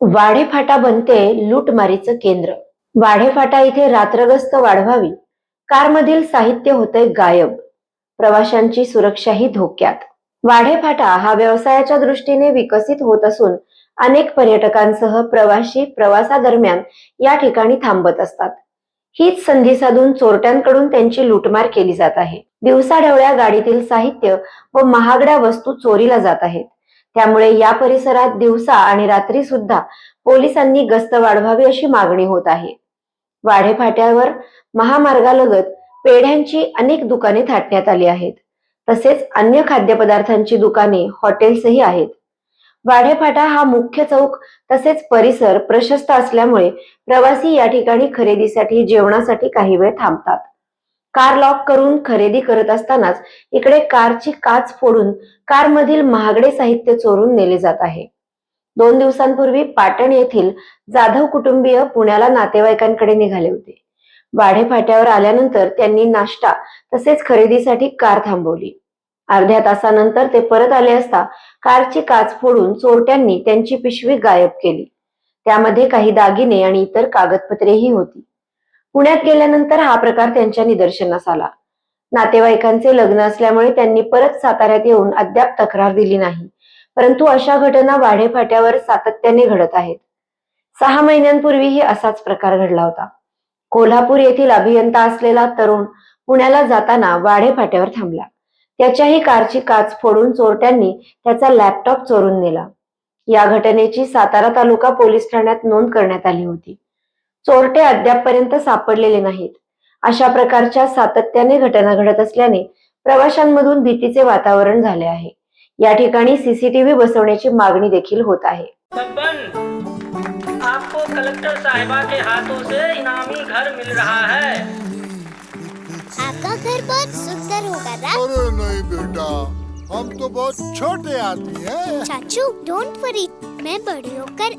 वाढेफाटा बनते लूटमारीचं केंद्र. वाढेफाटा इथे रात्रगस्त वाढवावी. कारमधील साहित्य होतंय गायब. प्रवाशांची सुरक्षाही धोक्यात. वाढेफाटा हा व्यवसायाच्या दृष्टीने विकसित होत असून अनेक पर्यटकांसह प्रवाशी प्रवासादरम्यान या ठिकाणी थांबत असतात. हीच संधी साधून चोरट्यांकडून त्यांची लूटमार केली जात आहे. दिवसाढवळ्या गाडीतील साहित्य व महागड्या वस्तू चोरीला जात आहेत. त्यामुळे या परिसरात दिवसा आणि रात्री सुद्धा पोलिसांनी गस्त वाढवावी अशी मागणी होत आहे. वाढेफाट्यावर महामार्गालगत पेढ्यांची अनेक दुकाने थाटण्यात आली आहेत. तसेच अन्य खाद्यपदार्थांची दुकाने हॉटेल्सही आहेत. वाढेफाटा हा मुख्य चौक तसेच परिसर प्रशस्त असल्यामुळे प्रवासी या ठिकाणी खरेदीसाठी जेवणासाठी काही वेळ थांबतात. कार लॉक करून खरेदी करत असतानाच इकडे कारची काच फोडून कारमधील महागडे साहित्य चोरून नेले जात आहे. दोन दिवसांपूर्वी पाटण येथील जाधव कुटुंबीय पुण्याला नातेवाईकांकडे निघाले होते. वाढे फाट्यावर आल्यानंतर त्यांनी नाश्ता तसेच खरेदीसाठी कार थांबवली. अर्ध्या तासानंतर ते परत आले असता कारची काच फोडून चोरट्यांनी त्यांची पिशवी गायब केली. त्यामध्ये काही दागिने आणि इतर कागदपत्रेही होती. पुण्यात गेल्यानंतर हा प्रकार त्यांच्या निदर्शनास आला. नातेवाईकांचे लग्न असल्यामुळे त्यांनी परत साताऱ्यात येऊन अद्याप तक्रार दिली नाही. परंतु अशा घटना वाढेफाट्यावर सातत्याने घडत आहेत. सहा महिन्यांपूर्वीही असाच प्रकार घडला होता. कोल्हापूर येथील अभियंता असलेला तरुण पुण्याला जाताना वाढेफाट्यावर थांबला. त्याच्याही कारची काच फोडून चोरट्यांनी त्याचा लॅपटॉप चोरून नेला. या घटनेची सातारा तालुका पोलीस ठाण्यात नोंद करण्यात आली होती. चोरटे अद्यापपर्यंत सापडलेले नाहीत. अशा प्रकारच्या सातत्याने घटना घडत असल्याने प्रवाशांमधून भीतीचे वातावरण झाले आहे. या ठिकाणी सीसीटीव्ही बसवण्याची मागणी देखील होत आहे. बब्बन आपको कलेक्टर साहिबा के हाथों से इनामी घर मिल रहा है। आपका घर बहुत सुंदर होगा ना अरे नहीं बेटा हम तो बहुत छोटे आदमी हैं। चाचू डोंट वरी मैं बड़ी होकर